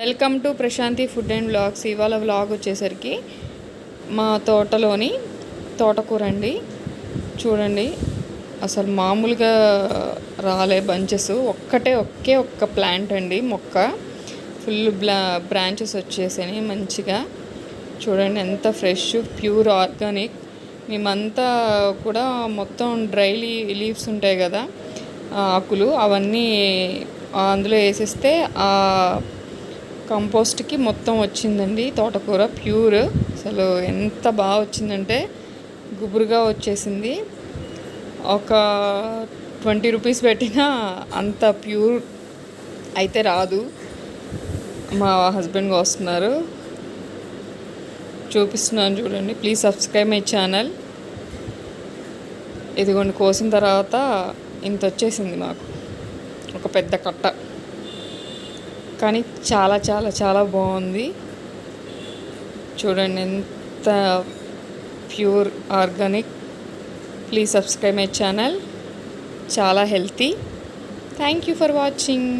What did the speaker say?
Welcome to Prashanthi food and vlogs ఇవాళ vlog వచ్చేసరికి మా తోటలోని తోటకూర అండి. చూడండి అసలు మామూలుగా రాలే బంచెస్. ఒక్కటే ఒకే ఒక్క ప్లాంట్ అండి. మొక్క ఫుల్ బ్లా బ్రాంచెస్ వచ్చేసాయి మంచిగా. చూడండి ఎంత ఫ్రెష్ ప్యూర్ ఆర్గానిక్ మేమంతా కూడా మొత్తం డ్రై లీవ్స్ ఉంటాయి కదా ఆకులు అవన్నీ అందులో వేసేస్తే ఆ కంపోస్ట్కి మొత్తం వచ్చిందండి. తోటకూర ప్యూర్. అసలు ఎంత బాగా వచ్చిందంటే గుబురుగా వచ్చేసింది. ఒక ట్వంటీ రూపీస్ పెట్టినా అంత ప్యూర్ అయితే రాదు. మా హస్బెండ్ వస్తున్నారు. చూపిస్తున్నాను చూడండి. Please subscribe my channel. ఇదిగోండి కోసిన తర్వాత ఇంత వచ్చేసింది మాకు. ఒక పెద్ద కట్ట. కానీ చాలా చాలా చాలా బాగుంది. చూడండి ఎంత pure organic. Please subscribe my channel. చాలా healthy. Thank you for watching.